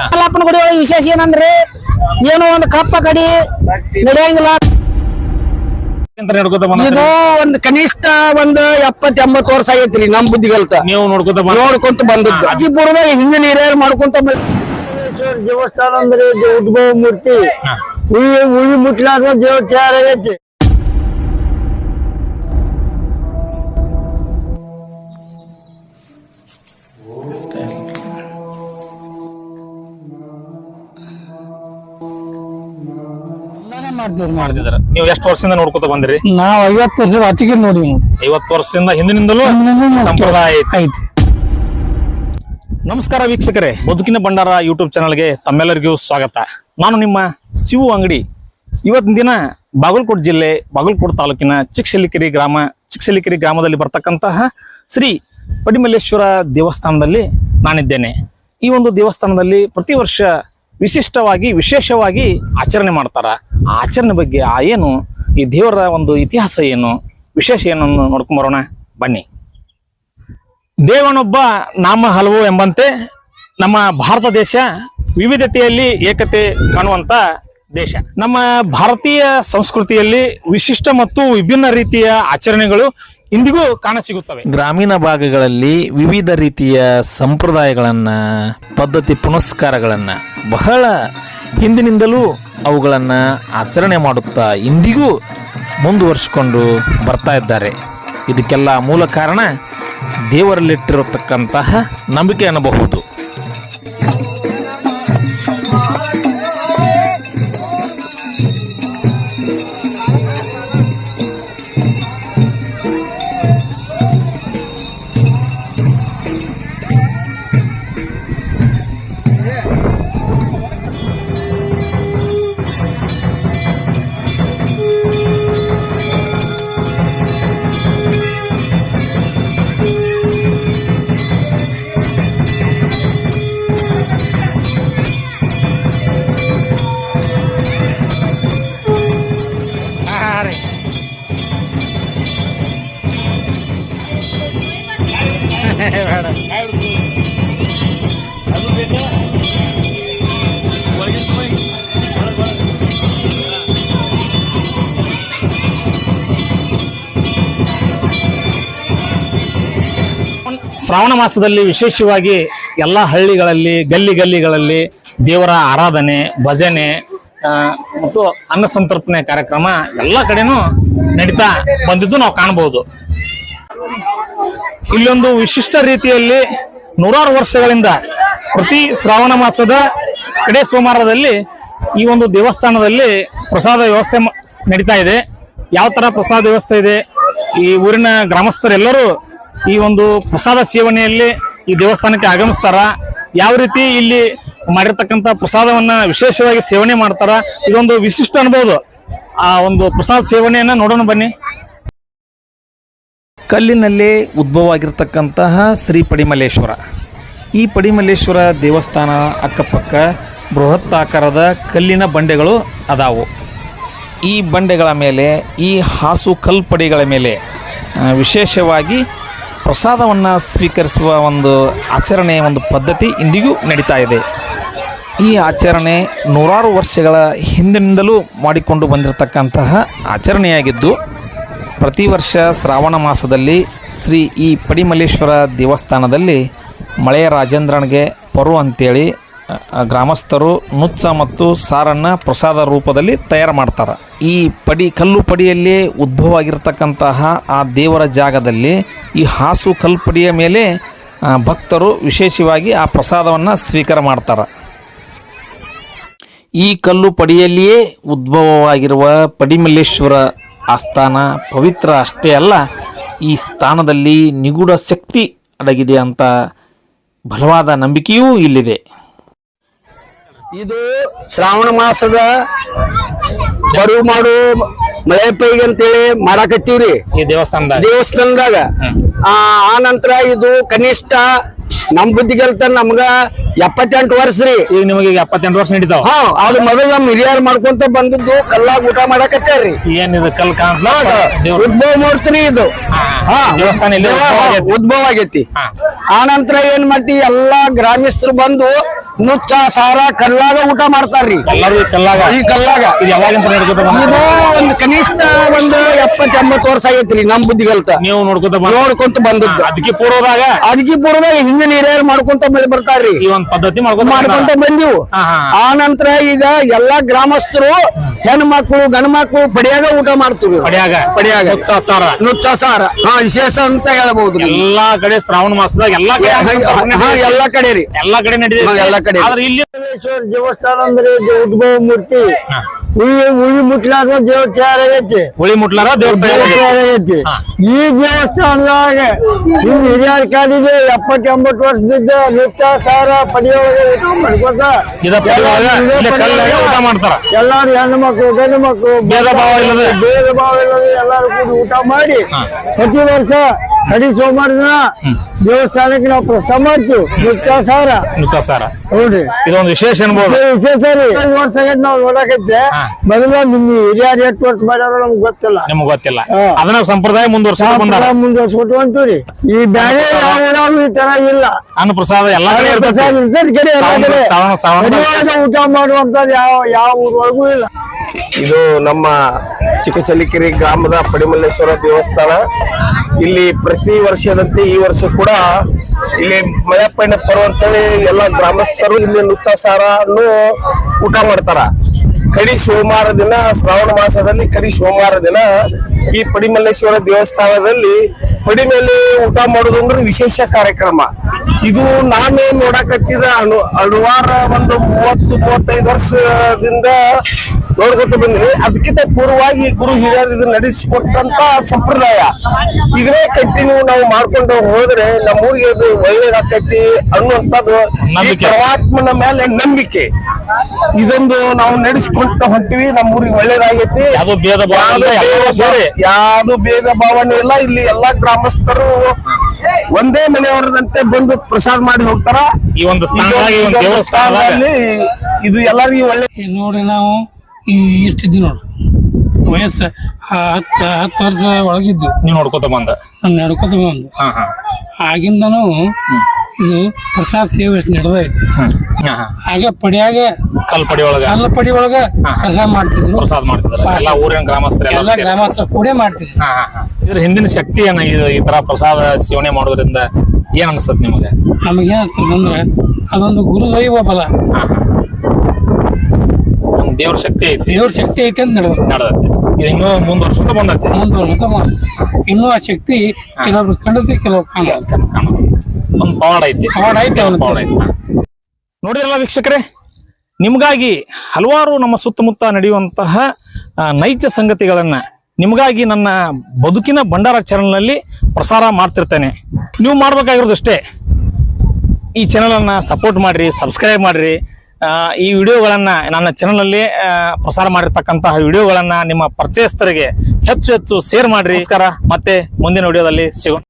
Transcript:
ಮಲ್ಲಪ್ಪನ ಗುಡಿ ಒಳಗೆ ವಿಶೇಷ ಏನಂದ್ರೆ ಏನೋ ಒಂದು ಕಪ್ಪ ಕಡಿ ನಡೆಯಂಗಿಲ್ಲ. ಇದು ಒಂದು ಕನಿಷ್ಠ ಒಂದು ಎಪ್ಪತ್ ಎಂಬತ್ ವರ್ಷ ಆಗೈತ್ರಿ ನಮ್ ಬುದ್ಧಿಗಲ್ತ. ನೀವು ನೋಡ್ಕೊತ ಬಂದ ನೋಡ್ಕೊಂತ ಬಂದದ್ದು. ಅತಿ ಬುಡದಾಗ ಹಿಂದಿನ ಹಿರಿಯರು ಮಾಡ್ಕೊಂತ ದೇವಸ್ಥಾನ ಅಂದ್ರೆ ಉದ್ಭವ ಮೂರ್ತಿ. ಉಳಿ ಉಳಿ ಮುಟ್ಲಾರ್ದ ದೇವ ತಯಾರಾಗೈತಿ. ಮಾಡ್ತಿದಾರ. ನೀವು ಎಷ್ಟು ವರ್ಷದಿಂದ ನೋಡ್ಕೋತ ಬಂದ್ರಿ? ನಾವ್ ಐವತ್ತು ವರ್ಷ ಆಚೆಗೆ ನೋಡಿ ಐವತ್ತು ವರ್ಷದಿಂದ ಹಿಂದಿನಿಂದಲೂ ಸಂಪ್ರದಾಯ ಐತಿ. ನಮಸ್ಕಾರ ವೀಕ್ಷಕರೇ. ಬದುಕಿನ ಭಂಡಾರ ಯೂಟ್ಯೂಬ್ ಚಾನಲ್ಗೆ ತಮ್ಮೆಲ್ಲರಿಗೂ ಸ್ವಾಗತ. ನಾನು ನಿಮ್ಮ ಶಿವು ಅಂಗಡಿ. ಇವತ್ತಿನ ದಿನ ಬಾಗಲಕೋಟೆ ಜಿಲ್ಲೆ ಬಾಗಲಕೋಟೆ ತಾಲೂಕಿನ ಚಿಕ್ಕಸಲಿಕೆರಿ ಗ್ರಾಮ ಚಿಕ್ಕಸಲಿಕೆರಿ ಗ್ರಾಮದಲ್ಲಿ ಬರ್ತಕ್ಕಂತಹ ಶ್ರೀ ಪಡಿಮಲ್ಲೇಶ್ವರ ದೇವಸ್ಥಾನದಲ್ಲಿ ನಾನಿದ್ದೇನೆ. ಈ ಒಂದು ದೇವಸ್ಥಾನದಲ್ಲಿ ಪ್ರತಿ ವರ್ಷ ವಿಶಿಷ್ಟವಾಗಿ, ವಿಶೇಷವಾಗಿ ಆಚರಣೆ ಮಾಡ್ತಾರ. ಆ ಆಚರಣೆ ಬಗ್ಗೆ ಆ ಏನು, ಈ ದೇವರ ಒಂದು ಇತಿಹಾಸ ಏನು, ವಿಶೇಷ ಏನು ನೋಡ್ಕೊಂಡ್ ಬರೋಣ. ಬನ್ನಿ. ದೇವನೊಬ್ಬ ನಾಮ ಹಲವು ಎಂಬಂತೆ ನಮ್ಮ ಭಾರತ ದೇಶ ವಿವಿಧತೆಯಲ್ಲಿ ಏಕತೆ ಕಾಣುವಂತ ದೇಶ. ನಮ್ಮ ಭಾರತೀಯ ಸಂಸ್ಕೃತಿಯಲ್ಲಿ ವಿಶಿಷ್ಟ ಮತ್ತು ವಿಭಿನ್ನ ರೀತಿಯ ಆಚರಣೆಗಳು ಇಂದಿಗೂ ಕಾಣ ಸಿಗುತ್ತವೆ. ಗ್ರಾಮೀಣ ಭಾಗಗಳಲ್ಲಿ ವಿವಿಧ ರೀತಿಯ ಸಂಪ್ರದಾಯಗಳನ್ನು, ಪದ್ಧತಿ ಪುನಸ್ಕಾರಗಳನ್ನು ಬಹಳ ಹಿಂದಿನಿಂದಲೂ ಅವುಗಳನ್ನು ಆಚರಣೆ ಮಾಡುತ್ತಾ ಇಂದಿಗೂ ಮುಂದುವರಿಸಿಕೊಂಡು ಬರ್ತಾ ಇದ್ದಾರೆ. ಇದಕ್ಕೆಲ್ಲ ಮೂಲ ಕಾರಣ ದೇವರಲ್ಲಿಟ್ಟಿರತಕ್ಕಂತಹ ನಂಬಿಕೆ ಅನ್ನಬಹುದು. ಶ್ರಾವಣ ಮಾಸದಲ್ಲಿ ವಿಶೇಷವಾಗಿ ಎಲ್ಲ ಹಳ್ಳಿಗಳಲ್ಲಿ, ಗಲ್ಲಿ ಗಲ್ಲಿಗಳಲ್ಲಿ ದೇವರ ಆರಾಧನೆ, ಭಜನೆ ಮತ್ತು ಅನ್ನ ಸಂತರ್ಪಣೆ ಕಾರ್ಯಕ್ರಮ ಎಲ್ಲ ಕಡೆನೂ ನಡೀತಾ ಬಂದಿದ್ದು ನಾವು ಕಾಣಬಹುದು. ಇಲ್ಲೊಂದು ವಿಶಿಷ್ಟ ರೀತಿಯಲ್ಲಿ ನೂರಾರು ವರ್ಷಗಳಿಂದ ಪ್ರತಿ ಶ್ರಾವಣ ಮಾಸದ ಕಡೆ ಸೋಮವಾರದಲ್ಲಿ ಈ ಒಂದು ದೇವಸ್ಥಾನದಲ್ಲಿ ಪ್ರಸಾದ ವ್ಯವಸ್ಥೆ ನಡೀತಾ ಇದೆ. ಯಾವ ತರ ಪ್ರಸಾದ ವ್ಯವಸ್ಥೆ ಇದೆ? ಈ ಊರಿನ ಗ್ರಾಮಸ್ಥರೆಲ್ಲರೂ ಈ ಒಂದು ಪ್ರಸಾದ ಸೇವನೆಯಲ್ಲಿ ಈ ದೇವಸ್ಥಾನಕ್ಕೆ ಆಗಮಿಸ್ತಾರ? ಯಾವ ರೀತಿ ಇಲ್ಲಿ ಮಾಡಿರ್ತಕ್ಕಂಥ ಪ್ರಸಾದವನ್ನ ವಿಶೇಷವಾಗಿ ಸೇವನೆ ಮಾಡ್ತಾರ? ಇದೊಂದು ವಿಶಿಷ್ಟ ಅನ್ಬೋದು. ಆ ಒಂದು ಪ್ರಸಾದ ಸೇವನೆಯನ್ನ ನೋಡೋಣ ಬನ್ನಿ. ಕಲ್ಲಿನಲ್ಲೇ ಉದ್ಭವವಾಗಿರ್ತಕ್ಕಂತಹ ಶ್ರೀ ಪಡಿಮಲ್ಲೇಶ್ವರ ಈ ಪಡಿಮಲ್ಲೇಶ್ವರ ದೇವಸ್ಥಾನ ಅಕ್ಕಪಕ್ಕ ಬೃಹತ್ ಆಕಾರದ ಕಲ್ಲಿನ ಬಂಡೆಗಳು ಅದಾವು. ಈ ಬಂಡೆಗಳ ಮೇಲೆ, ಈ ಹಾಸು ಕಲ್ಪಡಿಗಳ ಮೇಲೆ ವಿಶೇಷವಾಗಿ ಪ್ರಸಾದವನ್ನು ಸ್ವೀಕರಿಸುವ ಒಂದು ಆಚರಣೆಯ ಒಂದು ಪದ್ಧತಿ ಇಂದಿಗೂ ನಡೀತಾ ಇದೆ. ಈ ಆಚರಣೆ ನೂರಾರು ವರ್ಷಗಳ ಹಿಂದಿನಿಂದಲೂ ಮಾಡಿಕೊಂಡು ಬಂದಿರತಕ್ಕಂತಹ ಆಚರಣೆಯಾಗಿದ್ದು ಪ್ರತಿ ವರ್ಷ ಶ್ರಾವಣ ಮಾಸದಲ್ಲಿ ಶ್ರೀ ಈ ಪಡಿಮಲ್ಲೇಶ್ವರ ದೇವಸ್ಥಾನದಲ್ಲಿ ಮಳೆಯ ರಾಜೇಂದ್ರನಿಗೆ ಪರು ಅಂತೇಳಿ ಗ್ರಾಮಸ್ಥರು ನುಚ್ಚ ಮತ್ತು ಸಾರನ್ನು ಪ್ರಸಾದ ರೂಪದಲ್ಲಿ ತಯಾರು ಮಾಡ್ತಾರೆ. ಈ ಪಡಿ, ಕಲ್ಲು ಪಡಿಯಲ್ಲಿ ಉದ್ಭವ ಆಗಿರ್ತಕ್ಕಂತಹ ಆ ದೇವರ ಜಾಗದಲ್ಲಿ ಈ ಹಾಸು ಕಲ್ಪಡಿಯ ಮೇಲೆ ಭಕ್ತರು ವಿಶೇಷವಾಗಿ ಆ ಪ್ರಸಾದವನ್ನು ಸ್ವೀಕಾರ ಮಾಡ್ತಾರೆ. ಈ ಕಲ್ಲು ಪಡಿಯಲ್ಲಿಯೇ ಉದ್ಭವವಾಗಿರುವ ಪಡಿಮಲ್ಲೇಶ್ವರ ಆಸ್ಥಾನ ಪವಿತ್ರ ಅಷ್ಟೇ ಅಲ್ಲ ಈ ಸ್ಥಾನದಲ್ಲಿ ನಿಗೂಢ ಶಕ್ತಿ ಅಡಗಿದೆ ಅಂತ ಬಲವಾದ ನಂಬಿಕೆಯೂ ಇಲ್ಲಿದೆ. ಇದು ಶ್ರಾವಣ ಮಾಸದ ಬರು ಮಾಡು ಮಳೆ ಪೈಗೆ ಅಂತೇಳಿ ಮಾಡಾಕತ್ತೀವ್ರಿ. ಈ ದೇವಸ್ಥಾನದಾಗ. ದೇವಸ್ಥಾನದಾಗ. ಆ ಆ ನಂತರ ಇದು ಕನಿಷ್ಠ ನಮ್ ಬುದ್ಧಿಗೆಲ್ತ ನಮ್ಗ ಎಪ್ಪತ್ತೆಂಟು ವರ್ಷ ರೀ. ಈಗ ನಿಮಗೆ ಈಗ ಎಪ್ಪತ್ತೆಂಟು ವರ್ಷ ನಡೀತಾವ. ಹಾ ಅದು ಮೊದಲು ನಮ್ ಹಿರಿಯರ್ ಮಾಡ್ಕೊಂತ ಬಂದಿದ್ದು ಕಲ್ಲಾಗ ಊಟ ಮಾಡಾಕತ್ತೇರಿ ಏನ್ ಇದು ಕಲ್ ಉದ್ಭವ ಮೂರ್ತಿ ಇದು. ಹಾ ದೇವಸ್ಥಾನ ಇಲ್ಲಿ ಉದ್ಭವ ಆಗೈತಿ. ಆನಂತರ ಏನ್ ಮಾಡಿ ಎಲ್ಲಾ ಗ್ರಾಮಸ್ಥರು ಬಂದು ನುಚ್ಚ ಸಾರ ಕಲ್ಲಾಗ ಊಟ ಮಾಡ್ತಾರ್ರಿ. ಕಲ್ಲಾಗ? ಈ ಕಲ್ಲಾಗ. ಇದು ಒಂದು ಕನಿಷ್ಠ ಒಂದು ಎಪ್ಪತ್ ಎಂಬತ್ತು ವರ್ಷ ಆಗೈತ್ರಿ ನಮ್ ಬುದ್ಧಿಗಲ್ತ. ನೀವು ನೋಡ್ಕೊಂತ ನೋಡ್ಕೊಂತ ಬಂದದ್ದು. ಅದಕ್ಕೆ ಪೂರ್ವದಾಗ? ಅದಕ್ಕೆ ಪೂರ್ವದಾಗ ಹಿಂದಿನ ಹಿರಿಯರ್ ಮಾಡ್ಕೊಂತ ಬರ್ತಾರ್ರಿ. ಒಂದ್ ಪದ್ಧತಿ ಮಾಡ್ಕೊಂಡು ಮಾಡ್ಕೊಂತ. ಬಂದಿವು. ಆ ನಂತರ ಈಗ ಎಲ್ಲಾ ಗ್ರಾಮಸ್ಥರು ಹೆಣ್ಮಕ್ಳು ಮಕ್ಕಳು ಗಂಡ ಮಕ್ಕಳು ಪಡಿಯಾಗ ಊಟ ಮಾಡ್ತೀವಿ. ಪಡಿಯಾಗ. ಪಡಿಯಾಗ. ಸಾರ ನುಚ್ಚ ಸಾರ ಹಾ ವಿಶೇಷ ಅಂತ ಹೇಳಬಹುದು ಎಲ್ಲಾ ಕಡೆ ಶ್ರಾವಣ ಮಾಸದಾಗ ಎಲ್ಲಾ ಕಡೆ ಎಲ್ಲಾ ಕಡೆ ರೀ. ಎಲ್ಲಾ ಕಡೆ ನಡೀತೈತಿ ಹಾ, ಎಲ್ಲಾ ಕಡೆ. ಆದ್ರೆ ಇಲ್ಲಿ ದೇವಸ್ಥಾನ ಅಂದ್ರೆ ಉದ್ಭವ ಮೂರ್ತಿ. ಉಳಿ ಉಳಿ ಮುಟ್ಲಾದ ದೇವ್ರ ತಯಾರಾಗೈತಿ ಹುಳಿ ಮುಟ್ಲಾರ ದೇವ್ರ ದೇವ್ರ ತಯಾರಾಗೈತಿ. ಈ ದೇವಸ್ಥಾನದಾಗ ಇನ್ ಹಿರಿಯರ ಕಾಲಿಗೆ ಎಪ್ಪತ್ ಎಂಬತ್ತು ವರ್ಷದಿಂದ ನೃತ್ಯ ಸಾರ ಪಡಿಯೊಳಗೆ ಊಟ ಮಾಡ್ಕೊತ ಇದ ಕಲ್ಲಾಗ ಊಟ ಮಾಡ್ತಾರ. ಎಲ್ಲಾರು ಹೆಣ್ಣು ಮಕ್ಕಳು ಗಂಡು ಮಕ್ಕಳು ಬೇರೆ ಭಾವ ಇಲ್ಲದೆ. ಭೇದ ಭಾವ ಇಲ್ಲದೆ ಎಲ್ಲಾರು ಕೂಡ ಊಟ ಮಾಡಿ ಪ್ರತಿ ವರ್ಷ ಕಡಿ ಸೋಮವಾರ ದಿನ ದೇವಸ್ಥಾನಕ್ಕೆ ನಾವು ಪ್ರಸ್ತಾವ ಮಾಡ್ತೀವಿ ನೃತ್ಯ ಸಾರ ನೋಡ್ರಿ ಸಾರ ಇದೊಂದು ವಿಶೇಷ ಅನ್ಬೋದು ವಿಶೇಷ ರೀ. ಐದು ವರ್ಷ ಆಗೈತೆ ನಾವು ನೋಡಕೈತೆ ಮೊದಲ ನಿಮ್ ಹಿರಿಯರ್ ಎಷ್ಟು ವರ್ಷ ಮಾಡ್ಯಾರ ನಮ್ಗೆ ಗೊತ್ತಿಲ್ಲ. ನಿಮ್ಗೆ ಗೊತ್ತಿಲ್ಲ. ಹಾ. ಅದನ್ನ ಸಂಪ್ರದಾಯ ಮುಂದುವರ್ಸ್ಕೊಂಡು ಬಂದಾರ. ಮುಂದುವರ್ಸ್ಕೊಟ್ಟು ಹೊಂಟೀವ್ರಿ ಈ ಬ್ಯಾರೆ ಯಾವ ಈ ತರ ಇಲ್ಲ. ಅನ್ನ ಪ್ರಸಾದ ಎಲ್ಲಾ ಕಡೆ ಇರ್ತೈತಿ. ಪ್ರಸಾದ ಇರ್ತೈತಿ ಕಡೆ ಎಲ್ಲ ಮನೆಯೊಳಗೆ ಊಟ ಮಾಡುವಂತದ್ದು ಯಾವ ಯಾವ ಊರೊಳಗೂ ಇಲ್ಲ. ಇದು ನಮ್ಮ ಚಿಕ್ಕಚಲಿಕೆರೆ ಗ್ರಾಮದ ಪಡಿಮಲ್ಲೇಶ್ವರ ದೇವಸ್ಥಾನ. ಇಲ್ಲಿ ಪ್ರತಿ ವರ್ಷದಂತೆ ಈ ವರ್ಷ ಕೂಡ ಇಲ್ಲಿ ಮಯಪ್ಪಣ್ಣ ಅಂತೇಳಿ ಎಲ್ಲ ಗ್ರಾಮಸ್ಥರು ಇಲ್ಲಿ ನುಚ್ಚಾಸಾರನ್ನು ಊಟ ಮಾಡ್ತಾರ. ಕಡಿ ಸೋಮವಾರ ದಿನ, ಶ್ರಾವಣ ಮಾಸದಲ್ಲಿ ಕಡಿ ಸೋಮವಾರ ದಿನ ಈ ಪಡಿಮಲ್ಲೇಶ್ವರ ದೇವಸ್ಥಾನದಲ್ಲಿ ಪಡಿ ಮೇಲೆ ಊಟ ಮಾಡೋದು ವಿಶೇಷ ಕಾರ್ಯಕ್ರಮ. ಇದು ನಾನು ನೋಡಕತ್ತಿದ ಅನು, ಅನುವಾರ ಒಂದು ಮೂವತ್ತು, ಮೂವತ್ತೈದು ವರ್ಷದಿಂದ ನೋಡ್ಕೊತ ಬಂದಿನಿ. ಅದಕ್ಕಿಂತ ಪೂರ್ವವಾಗಿ ಗುರು ಹಿರಿಯರು ಇದು ನಡೆಸಿಕೊಟ್ಟಂತ ಸಂಪ್ರದಾಯ. ಇದನ್ನೇ ಕಂಟಿನ್ಯೂ ನಾವು ಮಾಡ್ಕೊಂಡು ಹೋದ್ರೆ ನಮ್ಮೂರಿಗೆ ಅದು ಒಳ್ಳೇದಾಕೈತಿ ಅನ್ನುವಂಥದ್ದು. ಪರಮಾತ್ಮನ ಮೇಲೆ ನಂಬಿಕೆ. ಇದೊಂದು ನಾವು ನಡೆಸಿಕೊಂಡು ಹೊಂಟಿವಿ ನಮ್ಮೂರಿಗೆ ಒಳ್ಳೇದಾಗೈತಿ. ಯಾವುದು ಭೇದ ಭಾವನೆ ಇಲ್ಲ. ಇಲ್ಲಿ ಎಲ್ಲಾ ಗ್ರಾಮಸ್ಥರು ಒಂದೇ ಮನೆಯವರದಂತೆ ಬಂದು ಪ್ರಸಾದ ಮಾಡಿ ಹೋಗ್ತಾರ. ಈ ಒಂದು ಸ್ಥಾನದಾಗ ಒಂದು ಇದೊಂದು ಸ್ಥಾನದಲ್ಲಿ ಇದು ಎಲ್ಲರಿಗೂ ಒಳ್ಳೆ ನೋಡಿ ನಾವು ಈ ಇಷ್ಟಿದ್ದು ನೋಡು. ವಯಸ್ಸು ಹತ್ತು ಹತ್ತು ವರ್ಷ ಒಳಗಿದ್ದು ನೀವು ನೋಡ್ಕೊತ ಬಂದ? ನಾನು ನಡ್ಕೊತ ಬಂದು. ಹಾ ಹಾ. ಆಗಿಂದನೂ ಇದು ಪ್ರಸಾದ ಸೇವೆ ಎಷ್ಟು ನಡೆದೈತಿ. ಹಾ, ಹಾ. ಆಗ ಪಡಿಯಾಗ ಕಲ್ಪಡಿ ಒಳಗ? ಕಲ್ಪಡಿ ಒಳಗ ಪ್ರಸಾದ ಮಾಡ್ತಿದ್ರು. ಪ್ರಸಾದ ಮಾಡ್ತಿದ್ರು. ಎಲ್ಲಾ ಊರಿನ ಗ್ರಾಮಸ್ಥರು ಎಲ್ಲ ಎಲ್ಲ ಗ್ರಾಮಸ್ಥರು ಕೂಡೇ ಮಾಡ್ತಿದ್ರು. ಹಾ, ಹಾ, ಹಾ. ಇದ್ರ ಹಿಂದಿನ ಶಕ್ತಿ ಏನ ಇದು ಈ ತರ ಪ್ರಸಾದ ಸೇವನೆ ಮಾಡೋದ್ರಿಂದ ಏನ್ ಅನ್ಸತ್ ನಿಮಗೆ? ನಮಗೆ ಏನು ಅಂದ್ರೆ ಅದೊಂದು ಗುರುದೈವ ಬಲ. ಹಾ, ಹಾ. ದೇವ್ರ ಶಕ್ತಿ ಐತಿ. ದೇವ್ರ ಶಕ್ತಿ ಐತಿ ಅಂತ ನಡೆದ ನಡೆದೈತಿ. ಇದು ಇನ್ನೂ ಮುಂದುವರ್ಸ್ಕೊಂತ ಬಂದೈತಿ. ಮುಂದುವರ್ಸ ಇನ್ನೂ ಆ ಶಕ್ತಿ ಕೆಲವ್ರು ಕಂಡತಿ ಕೆಲವ್ರು ಕಾಣಲ್ಲ. ಒಂದ್ ಪವಾಡ ಐತಿ. ಪವಾಡ ಐತಿ ಅವ್ನ ಪವಾಡ ಐತಿ. ಹಾ. ನೋಡಿದ್ರಲ್ಲ ವೀಕ್ಷಕರೇ ನಿಮಗಾಗಿ ಹಲವಾರು ನಮ್ಮ ಸುತ್ತಮುತ್ತ ನಡೆಯುವಂತಹ ನೈಜ ಸಂಗತಿಗಳನ್ನ ನಿಮಗಾಗಿ ನನ್ನ ಬದುಕಿನ ಭಂಡಾರ ಚಾನಲ್ನಲ್ಲಿ ಪ್ರಸಾರ ಮಾಡ್ತಿರ್ತೇನೆ. ನೀವು ಮಾಡಬೇಕಾಗಿರೋದು ಅಷ್ಟೇ ಈ ಚಾನಲನ್ನು ಸಪೋರ್ಟ್ ಮಾಡಿರಿ ಸಬ್ಸ್ಕ್ರೈಬ್ ಮಾಡಿರಿ. ಈ ವಿಡಿಯೋಗಳನ್ನು ನನ್ನ ಚಾನಲಲ್ಲಿ ಪ್ರಸಾರ ಮಾಡಿರ್ತಕ್ಕಂತಹ ವಿಡಿಯೋಗಳನ್ನು ನಿಮ್ಮ ಪರಿಚಯಸ್ಥರಿಗೆ ಹೆಚ್ಚು ಹೆಚ್ಚು ಶೇರ್ ಮಾಡಿರಿ. ನಮಸ್ಕಾರ. ಮತ್ತೆ ಮುಂದಿನ ವಿಡಿಯೋದಲ್ಲಿ ಸಿಗೋಣ.